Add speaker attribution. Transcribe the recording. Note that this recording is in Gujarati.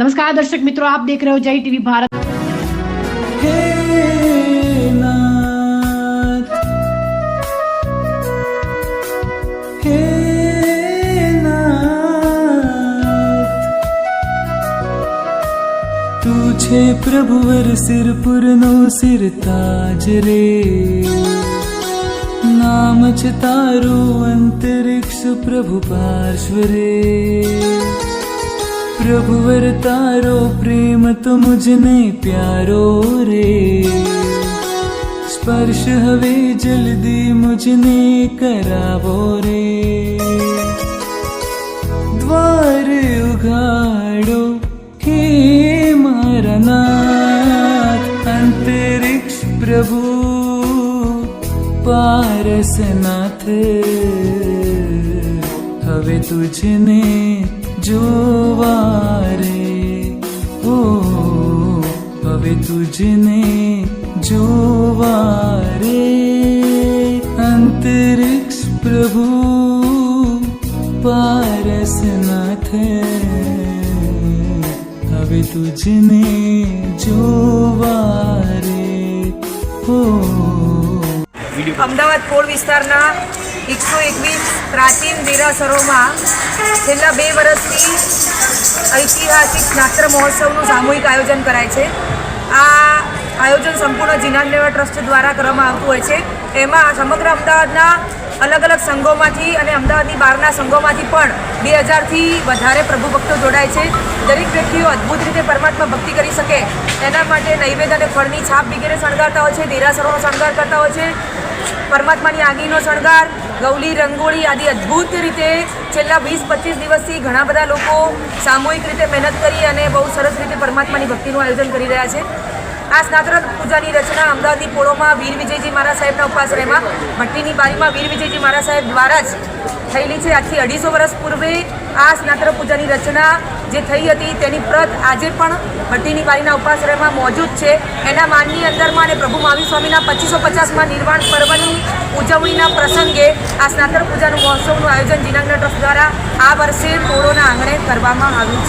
Speaker 1: નમસ્કાર દર્શક મિત્રો આપ દેખ રહે
Speaker 2: હો જય ટીવી ભારત. તું છે પ્રભુવર સિરપુરનો સિર તાજ રે નામ છે તારું અંતરિક્ષ પ્રભુ પાર્શ્વ રે પ્રભુવર તારો પ્રેમ તો મુજને પ્યારો રે સ્પર્શ હવે જલ્દી મુજને કરાવો રે દ્વાર ઉઘાડો હે મારા अंतरिक्ष પ્રભુ પારસનાથ હવે તુજને જોવારે ઓ હવે તુજને જોવારે અંતરિક્ષ પ્રભુ પારસનાથ હવે તુજને જોવા ઓ
Speaker 3: અમદાવાદ પોળ વિસ્તારના એકસો એકવીસ પ્રાચીન દેરાસરોમાં છેલ્લા બે વર્ષથી ઐતિહાસિક નાત્ર મહોત્સવનું સામૂહિક આયોજન કરાય છે. આ આયોજન સંપૂર્ણ જીનાન લેવા ટ્રસ્ટ દ્વારા કરવામાં આવતું હોય છે. એમાં સમગ્ર અમદાવાદના અલગ અલગ સંઘોમાંથી અને અમદાવાદની બહારના સંઘોમાંથી પણ બે હજારથી વધારે પ્રભુ ભક્તો જોડાય છે. દરેક વ્યક્તિઓ અદ્ભુત રીતે પરમાત્મા ભક્તિ કરી શકે. એના માટે નૈવેદ્ય અને ફળની છાપ વગેરે શણગારતા હોય છે, દેરાસરોનો શણગાર કરતા હોય છે, પરમાત્માની આગીનો શણગાર, ગૌલી, રંગોળી આદિ અદ્ભુત રીતે છેલ્લા વીસ, પચીસ દિવસથી ઘણા બધા લોકો સામૂહિક રીતે મહેનત કરી અને બહુ સરસ રીતે પરમાત્માની ભક્તિનું આયોજન કરી રહ્યા છે. આ સ્નાતક પૂજાની રચના અમદાવાદની પોળોમાં વીર વિજયજી મહારાજ સાહેબના ઉપાશ્રયમાં, ભટ્ટીની બારીમાં વીર વિજયજી મહારાજ સાહેબ દ્વારા જ થયેલી છે. આજથી અઢીસો વર્ષ પૂર્વે આ સ્નાતક પૂજાની રચના જે થઈ હતી તેની પ્રત આજે પણ ભટ્ટીની બારીના ઉપાશ્રયમાં મોજૂદ છે. એના માનની અંદરમાં અને પ્રભુ મહાવીર સ્વામીના પચીસો પચાસમાં નિર્વાણ પર્વની ઉજવણીના પ્રસંગે આ સ્નાતક પૂજાનું મહોત્સવનું આયોજન જીનાંગના ટ્રસ્ટ દ્વારા આ વર્ષે પોળોના આંગણે કરવામાં આવ્યું છે.